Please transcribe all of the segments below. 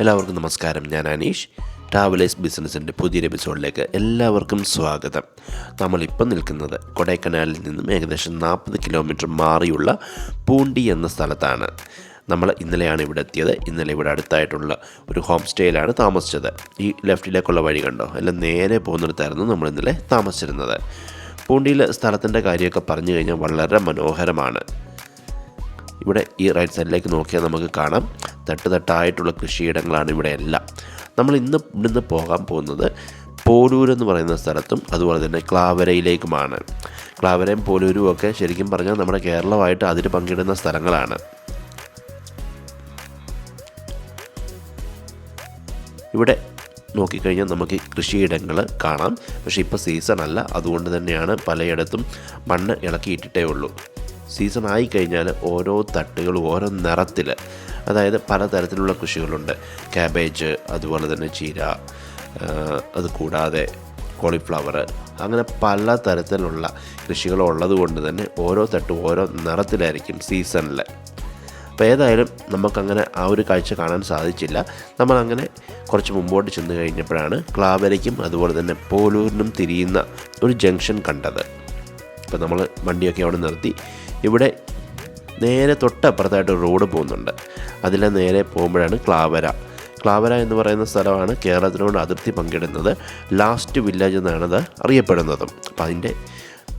എല്ലാവർക്കും നമസ്കാരം. ഞാൻ അനീഷ്. ട്രാവലേഴ്സ് ബിസിനസ്സിന്റെ പുതിയൊരു എപ്പിസോഡിലേക്ക് എല്ലാവർക്കും സ്വാഗതം. നമ്മളിപ്പോൾ നിൽക്കുന്നത് കൊടൈക്കനാലിൽ നിന്നും ഏകദേശം നാൽപ്പത് കിലോമീറ്റർ മാറിയുള്ള പൂണ്ടി എന്ന സ്ഥലത്താണ്. നമ്മൾ ഇന്നലെയാണ് ഇവിടെ എത്തിയത്. ഇന്നലെ ഇവിടെ അടുത്തായിട്ടുള്ള ഒരു ഹോം സ്റ്റേയിലാണ് താമസിച്ചത്. ഈ ലെഫ്റ്റിലേക്കുള്ള വഴി കണ്ടോ? എല്ലാം നേരെ പോകുന്നിടത്തായിരുന്നു നമ്മൾ ഇന്നലെ താമസിച്ചിരുന്നത്. പൂണ്ടിയിലെ സ്ഥലത്തിന്റെ കാര്യമൊക്കെ പറഞ്ഞു കഴിഞ്ഞാൽ വളരെ മനോഹരമാണ്. ഇവിടെ ഈ റൈറ്റ് സൈഡിലേക്ക് നോക്കിയാൽ നമുക്ക് കാണാം. തട്ട് തട്ടായിട്ടുള്ള കൃഷിയിടങ്ങളാണ് ഇവിടെ എല്ലാം. നമ്മൾ ഇന്ന് ഇവിടുന്ന് പോകാൻ പോകുന്നത് പോലൂർ എന്ന് പറയുന്ന സ്ഥലത്തും അതുപോലെ തന്നെ ക്ലാവരയിലേക്കുമാണ്. ക്ലാവരയും പോലൂരും ഒക്കെ ശരിക്കും പറഞ്ഞാൽ നമ്മുടെ കേരളമായിട്ട് അതിന് പങ്കിടുന്ന സ്ഥലങ്ങളാണ്. ഇവിടെ നോക്കിക്കഴിഞ്ഞാൽ നമുക്ക് കൃഷിയിടങ്ങൾ കാണാം. പക്ഷേ ഇപ്പോൾ സീസൺ അല്ല. അതുകൊണ്ട് തന്നെയാണ് പലയിടത്തും മണ്ണ് ഇളക്കിയിട്ടിട്ടേ ഉള്ളൂ. സീസൺ ആയിക്കഴിഞ്ഞാൽ ഓരോ തട്ടുകളും ഓരോ നിറത്തിൽ അതായത് പലതരത്തിലുള്ള കൃഷികളുണ്ട്. ക്യാബേജ് അതുപോലെ തന്നെ ചീര അത് കൂടാതെ കോളിഫ്ലവർ അങ്ങനെ പല തരത്തിലുള്ള കൃഷികൾ ഉള്ളത് കൊണ്ട് തന്നെ ഓരോ തട്ടും ഓരോ നിറത്തിലായിരിക്കും സീസണിൽ. അപ്പോൾ ഏതായാലും നമുക്കങ്ങനെ ആ ഒരു കാഴ്ച കാണാൻ സാധിച്ചില്ല. നമ്മളങ്ങനെ കുറച്ച് മുമ്പോട്ട് ചെന്ന് കഴിഞ്ഞപ്പോഴാണ് ക്ലാവരയ്ക്കും അതുപോലെ തന്നെ പോലൂരിനും തിരിയുന്ന ഒരു ജംഗ്ഷൻ കണ്ടത്. അപ്പോൾ നമ്മൾ വണ്ടിയൊക്കെ അവിടെ നിർത്തി. ഇവിടെ നേരെ തൊട്ടപ്പുറത്തായിട്ട് റോഡ് പോകുന്നുണ്ട്. അതിലെ നേരെ പോകുമ്പോഴാണ് ക്ലാവര. ക്ലാവര എന്ന് പറയുന്ന സ്ഥലമാണ് കേരളത്തിനോട് അതിർത്തി പങ്കിടുന്നത്. ലാസ്റ്റ് വില്ലേജ് എന്നാണ് അത് അറിയപ്പെടുന്നതും. അപ്പോൾ അതിന്റെ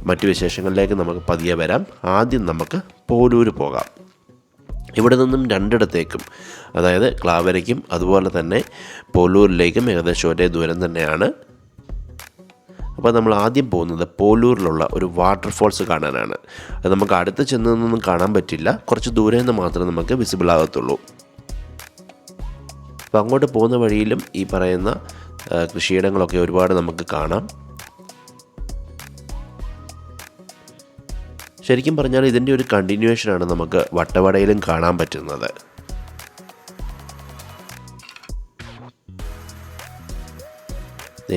മറ്റു വിശേഷങ്ങളിലേക്ക് നമുക്ക് പതിയെ വരാം. ആദ്യം നമുക്ക് പോലൂര് പോകാം. ഇവിടെ നിന്നും രണ്ടിടത്തേക്കും അതായത് ക്ലാവരയ്ക്കും അതുപോലെ തന്നെ പോലൂരിലേക്കും ഏകദേശം ഒരേ ദൂരം തന്നെയാണ്. അപ്പോൾ നമ്മൾ ആദ്യം പോകുന്നത് പോലൂരിലുള്ള ഒരു വാട്ടർഫോൾസ് കാണാനാണ്. അത് നമുക്ക് അടുത്ത് ചെന്നൊന്നും കാണാൻ പറ്റില്ല. കുറച്ച് ദൂരെ നിന്ന് മാത്രമേ നമുക്ക് വിസിബിൾ ആകത്തുള്ളൂ. അപ്പോൾ അങ്ങോട്ട് പോകുന്ന വഴിയിലും ഈ പറയുന്ന കൃഷിയിടങ്ങളൊക്കെ ഒരുപാട് നമുക്ക് കാണാം. ശരിക്കും പറഞ്ഞാൽ ഇതിന്റെ ഒരു കണ്ടിന്യൂവേഷനാണ് നമുക്ക് വട്ടവടയിലും കാണാൻ പറ്റുന്നത്.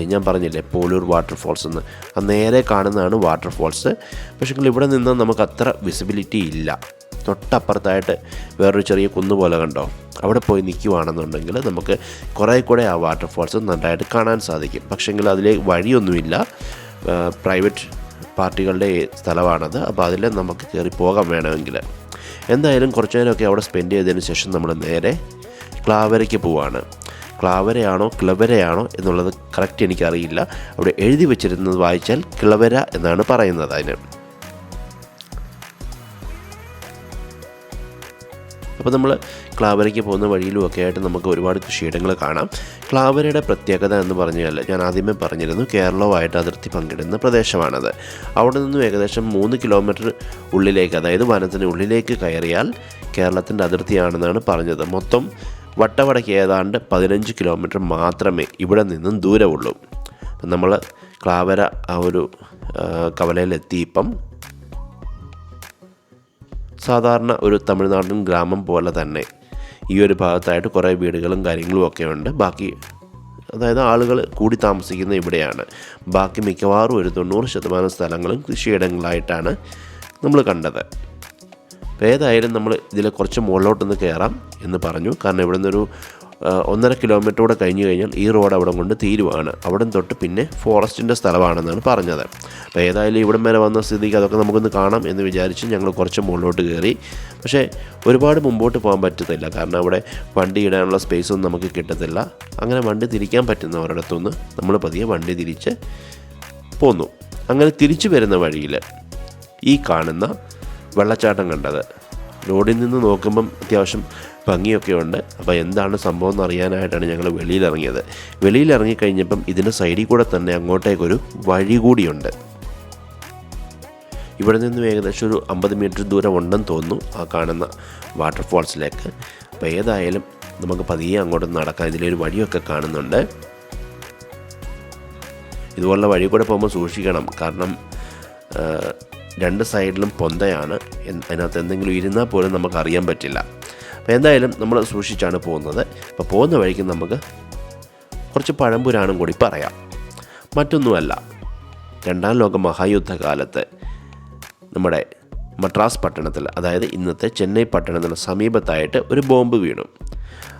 ഞാൻ പറഞ്ഞില്ലേ പോലൂർ വാട്ടർഫോൾസ് എന്ന്. ആ നേരെ കാണുന്നതാണ് വാട്ടർഫോൾസ് പക്ഷേ ഇവിടെ നിന്ന് നമുക്ക് അത്ര വിസിബിലിറ്റി ഇല്ല. തൊട്ടപ്പുറത്തായിട്ട് വേറൊരു ചെറിയ കുന്ന് പോലെ കണ്ടോ? അവിടെ പോയി നിൽക്കുവാണെന്നുണ്ടെങ്കിൽ നമുക്ക് കുറേ കൂടെ ആ വാട്ടർഫോൾസ് നന്നായിട്ട് കാണാൻ സാധിക്കും. പക്ഷേങ്കിൽ അതിലെ വഴിയൊന്നുമില്ല. പ്രൈവറ്റ് പാർട്ടികളുടെ സ്ഥലമാണത്. അപ്പോൾ അതിൽ നമുക്ക് കയറി പോകാൻ വേണമെങ്കിൽ എന്തായാലും കുറച്ച് നേരമൊക്കെ അവിടെ സ്പെൻഡ് ചെയ്തതിന് ശേഷം നമ്മൾ നേരെ ക്ലാവരയ്ക്ക് പോവാണ്. ക്ലാവരയാണോ ക്ലവരയാണോ എന്നുള്ളത് കറക്റ്റ് എനിക്കറിയില്ല. അവിടെ എഴുതി വെച്ചിരുന്നത് വായിച്ചാൽ ക്ലവര എന്നാണ് പറയുന്നത് അതിന്. അപ്പോൾ നമ്മൾ ക്ലാവരയ്ക്ക് പോകുന്ന വഴിയിലും ഒക്കെ ആയിട്ട് നമുക്ക് ഒരുപാട് കൃഷിയിടങ്ങൾ കാണാം. ക്ലാവരയുടെ പ്രത്യേകത എന്ന് പറഞ്ഞാൽ ഞാൻ ആദ്യമേ പറഞ്ഞിരുന്നു കേരളവുമായിട്ട് അതിർത്തി പങ്കിടുന്ന പ്രദേശമാണത്. അവിടെ നിന്നും ഏകദേശം മൂന്ന് കിലോമീറ്റർ ഉള്ളിലേക്ക് അതായത് വനത്തിന് ഉള്ളിലേക്ക് കയറിയാൽ കേരളത്തിന്റെ അതിർത്തിയാണെന്നാണ് പറഞ്ഞത്. മൊത്തം വട്ടവടയ്ക്ക് ഏതാണ്ട് പതിനഞ്ച് കിലോമീറ്റർ മാത്രമേ ഇവിടെ നിന്നും ദൂരമുള്ളൂ. അപ്പം നമ്മൾ ക്ലാവര ആ ഒരു കവലയിലെത്തി ഇപ്പം. സാധാരണ ഒരു തമിഴ്നാടൻ ഗ്രാമം പോലെ തന്നെ ഈ ഒരു ഭാഗത്തായിട്ട് കുറേ വീടുകളും കാര്യങ്ങളും ഒക്കെ ഉണ്ട്. ബാക്കി അതായത് ആളുകൾ കൂടി താമസിക്കുന്ന ഇവിടെയാണ്. ബാക്കി മിക്കവാറും ഒരു തൊണ്ണൂറ് ശതമാനം സ്ഥലങ്ങളും കൃഷിയിടങ്ങളായിട്ടാണ് നമ്മൾ കണ്ടത്. അപ്പോൾ ഏതായാലും നമ്മൾ ഇതിൽ കുറച്ച് മുകളിലോട്ടൊന്ന് കയറാം എന്ന് പറഞ്ഞു. കാരണം ഇവിടെ നിന്നൊരു ഒന്നര കിലോമീറ്റർ കൂടെ കഴിഞ്ഞ് കഴിഞ്ഞാൽ ഈ റോഡ് അവിടെ കൊണ്ട് തീരുവാണ്. അവിടെ തൊട്ട് പിന്നെ ഫോറസ്റ്റിന്റെ സ്ഥലമാണെന്നാണ് പറഞ്ഞത്. അപ്പോൾ ഏതായാലും ഇവിടം വരെ വന്ന സ്ഥിതിക്ക് അതൊക്കെ നമുക്കൊന്ന് കാണാം എന്ന് വിചാരിച്ച് ഞങ്ങൾ കുറച്ച് മുകളിലോട്ട് കയറി പക്ഷേ ഒരുപാട് മുമ്പോട്ട് പോകാൻ പറ്റത്തില്ല. കാരണം അവിടെ വണ്ടി ഇടാനുള്ള സ്പേസൊന്നും നമുക്ക് കിട്ടത്തില്ല. അങ്ങനെ വണ്ടി തിരിക്കാൻ പറ്റുന്ന ഒരിടത്തുനിന്ന് നമ്മൾ പതിയെ വണ്ടി തിരിച്ച് പോന്നു. അങ്ങനെ തിരിച്ചു വരുന്ന വഴിയിൽ ഈ കാണുന്ന വെള്ളച്ചാട്ടം കണ്ടത്. റോഡിൽ നിന്ന് നോക്കുമ്പം അത്യാവശ്യം ഭംഗിയൊക്കെ ഉണ്ട്. അപ്പോൾ എന്താണ് സംഭവം എന്ന് അറിയാനായിട്ടാണ് ഞങ്ങൾ വെളിയിലിറങ്ങിയത്. വെളിയിലിറങ്ങിക്കഴിഞ്ഞപ്പം ഇതിന്റെ സൈഡിൽ കൂടെ തന്നെ അങ്ങോട്ടേക്കൊരു വഴി കൂടിയുണ്ട്. ഇവിടെ നിന്നും ഏകദേശം ഒരു അമ്പത് മീറ്റർ ദൂരം ഉണ്ടെന്ന് തോന്നുന്നു ആ കാണുന്ന വാട്ടർഫോൾസിലേക്ക്. അപ്പോൾ ഏതായാലും നമുക്ക് പതിയെ അങ്ങോട്ട് നടക്കാം. ഇതിലൊരു വഴിയൊക്കെ കാണുന്നുണ്ട്. ഇതുപോലുള്ള വഴി കൂടെ പോകുമ്പോൾ സൂക്ഷിക്കണം. കാരണം രണ്ട് സൈഡിലും പൊന്തയാണ്. അതിനകത്ത് എന്തെങ്കിലും ഇരുന്നാൽ പോലും നമുക്ക് അറിയാൻ പറ്റില്ല. അപ്പോൾ എന്തായാലും നമ്മൾ സൂക്ഷിച്ചാണ് പോകുന്നത്. അപ്പോൾ പോകുന്ന വഴിക്ക് നമുക്ക് കുറച്ച് പഴംപുരാണം കൂടി പറയാം. മറ്റൊന്നുമല്ല രണ്ടാം ലോക മഹായുദ്ധകാലത്ത് നമ്മുടെ മദ്രാസ് പട്ടണത്തിൽ അതായത് ഇന്നത്തെ ചെന്നൈ പട്ടണത്തിന് സമീപത്തായിട്ട് ഒരു ബോംബ് വീണു.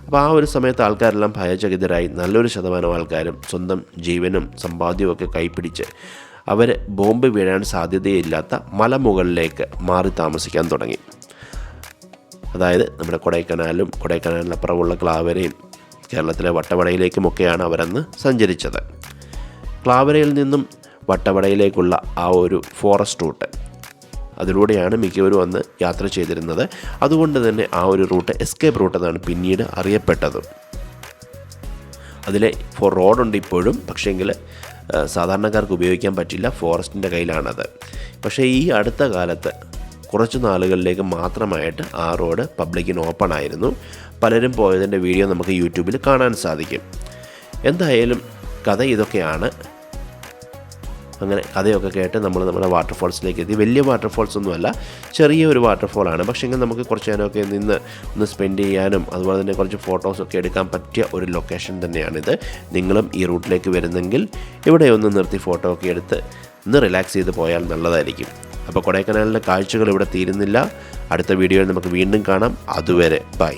അപ്പോൾ ആ ഒരു സമയത്ത് ആൾക്കാരെല്ലാം ഭയചകിതരായി നല്ലൊരു ശതമാനം ആൾക്കാരും സ്വന്തം ജീവനും സമ്പാദ്യവും ഒക്കെ കൈപ്പിടിച്ച് അവർ ബോംബ് വീഴാൻ സാധ്യതയില്ലാത്ത മലമുകളിലേക്ക് മാറി താമസിക്കാൻ തുടങ്ങി. അതായത് നമ്മുടെ കൊടൈക്കനാലും കൊടൈക്കനാലിനപ്പുറമുള്ള ക്ലാവരയും കേരളത്തിലെ വട്ടവടയിലേക്കുമൊക്കെയാണ് അവരന്ന് സഞ്ചരിച്ചത്. ക്ലാവരയിൽ നിന്നും വട്ടവടയിലേക്കുള്ള ആ ഒരു ഫോറസ്റ്റ് റൂട്ട്. അതിലൂടെയാണ് മിക്കവരും അന്ന് യാത്ര ചെയ്തിരുന്നത്. അതുകൊണ്ട് തന്നെ ആ ഒരു റൂട്ട് എസ്കേപ്പ് റൂട്ട് എന്നാണ് പിന്നീട് അറിയപ്പെട്ടത്. അതിലെ ഫോർ റോഡുണ്ട് ഇപ്പോഴും പക്ഷേങ്കിൽ സാധാരണക്കാർക്ക് ഉപയോഗിക്കാൻ പറ്റില്ല ഫോറസ്റ്റിന്റെ കയ്യിലാണത്. പക്ഷേ ഈ അടുത്ത കാലത്ത് കുറച്ച് നാളുകളിലേക്ക് മാത്രമായിട്ട് ആ റോഡ് പബ്ലിക്കിന് ഓപ്പൺ ആയിരുന്നു. പലരും പോയതിന്റെ വീഡിയോ നമുക്ക് യൂട്യൂബിൽ കാണാൻ സാധിക്കും. എന്തായാലും കഥ ഇതൊക്കെയാണ്. അങ്ങനെ കഥയൊക്കെ കേട്ട് നമ്മൾ നമ്മുടെ വാട്ടർഫോൾസിലേക്ക് എത്തി വലിയ വാട്ടർഫോൾസ് ഒന്നുമല്ല ചെറിയ ഒരു വാട്ടർഫോളാണ് പക്ഷേ എങ്കിൽ നമുക്ക് കുറച്ച് നേരമൊക്കെ നിന്ന് ഒന്ന് സ്പെൻഡ് ചെയ്യാനും അതുപോലെ തന്നെ കുറച്ച് ഫോട്ടോസൊക്കെ എടുക്കാൻ പറ്റിയ ഒരു ലൊക്കേഷൻ തന്നെയാണിത്. നിങ്ങളും ഈ റൂട്ടിലേക്ക് വരുന്നെങ്കിൽ ഇവിടെ ഒന്ന് നിർത്തി ഫോട്ടോ ഒക്കെ എടുത്ത് ഒന്ന് റിലാക്സ് ചെയ്ത് പോയാൽ നല്ലതായിരിക്കും. അപ്പോൾ കൊടൈക്കനാലിന്റെ കാഴ്ചകൾ ഇവിടെ തീരുന്നില്ല. അടുത്ത വീഡിയോയിൽ നമുക്ക് വീണ്ടും കാണാം. അതുവരെ ബൈ